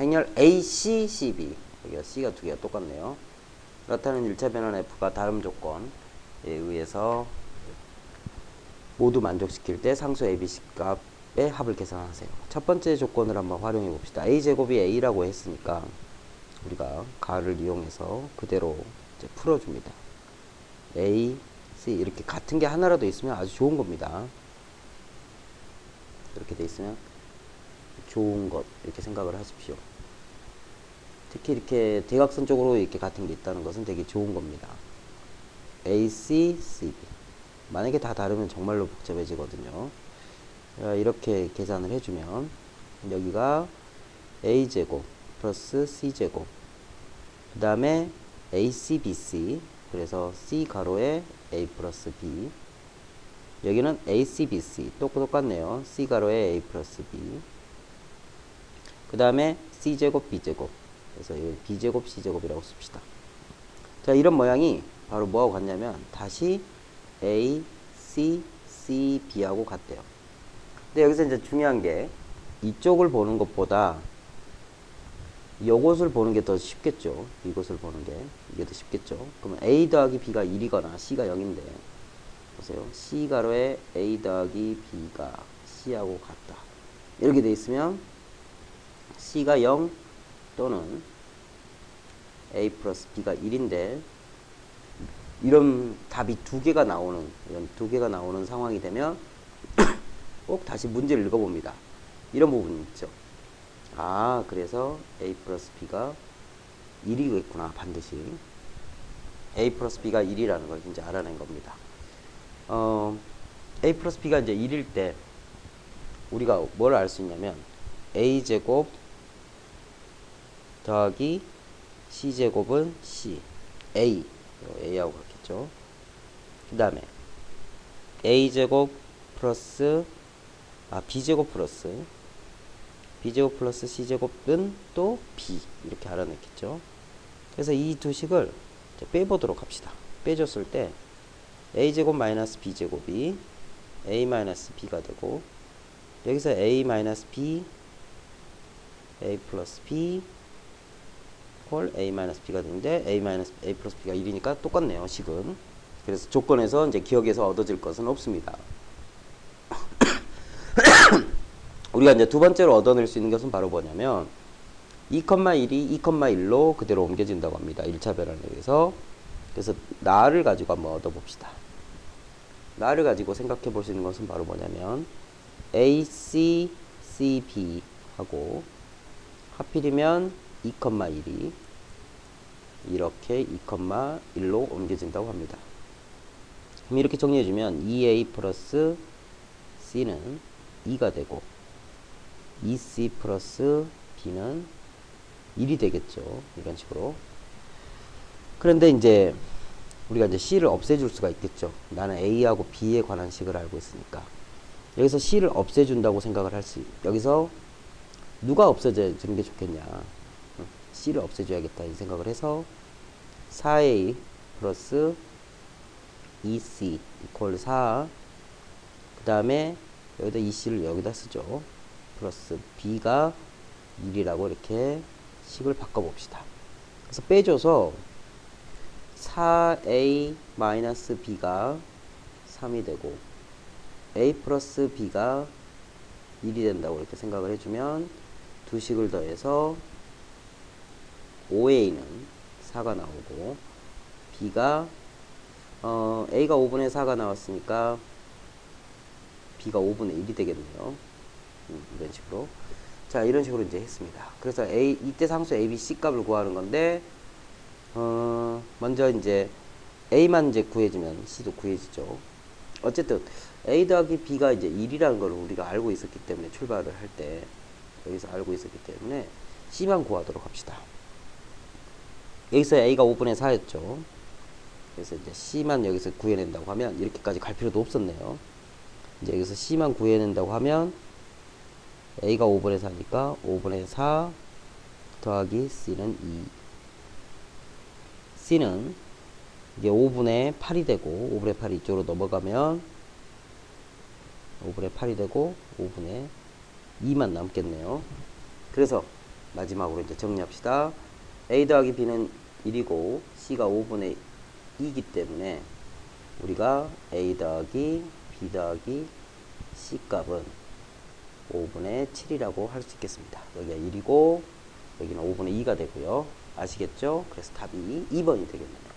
행렬 AC, CB. 여기가 C가 두 개가 똑같네요. 그렇다는 1차 변환 F가 다음 조건에 의해서 모두 만족시킬 때 상수 ABC 값의 합을 계산하세요. 첫 번째 조건을 한번 활용해 봅시다. a제곱이 a라고 했으니까 우리가 가를 이용해서 그대로 이제 풀어줍니다. a, c 이렇게 같은 게 하나라도 있으면 아주 좋은 겁니다. 이렇게 돼 있으면 좋은 것 이렇게 생각을 하십시오. 특히 이렇게 대각선적으로 이렇게 같은 게 있다는 것은 되게 좋은 겁니다. AC, CB. 만약에 다 다르면 정말로 복잡해지거든요. 자, 이렇게 계산을 해주면 여기가 A제곱 플러스 C제곱 그 다음에 AC, BC 그래서 C 가로에 A 플러스 B 여기는 AC, BC 또 똑같네요. C 가로에 A 플러스 B 그 다음에 C제곱, B제곱 그래서 이 B제곱, C제곱이라고 씁시다. 자 이런 모양이 바로 뭐하고 같냐면 다시 A, C, C, B하고 같대요. 근데 여기서 이제 중요한 게 이쪽을 보는 것보다 요것을 보는 게 더 쉽겠죠. 이것을 보는 게 이게 더 쉽겠죠. 그러면 A 더하기 B가 1이거나 C가 0인데 보세요. C 가로에 A 더하기 B가 C하고 같다. 이렇게 돼 있으면 C가 0 또는 A 플러스 B가 1인데 이런 답이 두 개가 나오는 이런 두 개가 나오는 상황이 되면 꼭 다시 문제를 읽어봅니다. 이런 부분이 있죠. 아 그래서 A 플러스 B가 1이겠구나 반드시 A 플러스 B가 1이라는 걸 이제 알아낸 겁니다. 어, A 플러스 B가 이제 1일 때 우리가 뭘 알 수 있냐면 A 제곱 더하기 C 제곱은 C A A하고 같겠죠. 그 다음에 A제곱 플러스 아 B제곱 플러스 B제곱 플러스 C제곱은 또 B 이렇게 알아냈겠죠. 그래서 이 두 식을 빼보도록 합시다. 빼줬을 때 A제곱 마이너스 B제곱이 A 마이너스 B가 되고 여기서 A 마이너스 B A 플러스 B 홀 A 마이너스 B가 되는데 A 마이너스 A 플러스 B가 1이니까 똑같네요 식은. 그래서 조건에서 이제 기억에서 얻어질 것은 없습니다. 우리가 이제 두 번째로 얻어낼 수 있는 것은 바로 뭐냐면 2,1이 2,1로 그대로 옮겨진다고 합니다 1차 변환에 의해서. 그래서 나를 가지고 한번 얻어봅시다. 나를 가지고 생각해 볼 수 있는 것은 바로 뭐냐면 A, C, C, B 하고 하필이면 2,1이 이렇게 2,1로 옮겨진다고 합니다. 그럼 이렇게 정리해주면 2a 플러스 c는 2가 되고 2c 플러스 b는 1이 되겠죠. 이런 식으로. 그런데 이제 우리가 이제 c를 없애줄 수가 있겠죠. 나는 a하고 b에 관한 식을 알고 있으니까. 여기서 c를 없애준다고 생각을 할 수, 여기서 누가 없애주는 게 좋겠냐. C를 없애줘야겠다 이 생각을 해서 4a 플러스 2c 이퀄 4 그 다음에 여기다 2c를 여기다 쓰죠. 플러스 b가 1이라고 이렇게 식을 바꿔봅시다. 그래서 빼줘서 4a 마이너스 b가 3이 되고 a 플러스 b가 1이 된다고 이렇게 생각을 해주면 두 식을 더해서 5a는 4가 나오고 b가 어, a가 5분의 4가 나왔으니까 b가 5분의 1이 되겠네요. 음, 이런 식으로 자 이런 식으로 이제 했습니다. 그래서 a 이때 상수 a, b, c 값을 구하는 건데 어, 먼저 이제 a만 이제 구해지면 c도 구해지죠. 어쨌든 a 더하기 b가 이제 1이라는 걸 우리가 알고 있었기 때문에 출발을 할 때 여기서 알고 있었기 때문에 c만 구하도록 합시다. 여기서 a가 5분의 4였죠. 그래서 이제 c만 여기서 구해낸다고 하면 이렇게까지 갈 필요도 없었네요. 이제 여기서 c만 구해낸다고 하면 a가 5분의 4니까 5분의 4 더하기 c는 2. c는 이게 5분의 8이 되고 5분의 8이 이쪽으로 넘어가면 5분의 8이 되고 5분의 2만 남겠네요. 그래서 마지막으로 이제 정리합시다. A 더하기 B는 1이고 C가 5분의 2이기 때문에 우리가 A 더하기 B 더하기 C 값은 5분의 7이라고 할 수 있겠습니다. 여기가 1이고 여기는 5분의 2가 되고요. 아시겠죠? 그래서 답이 2번이 되겠네요.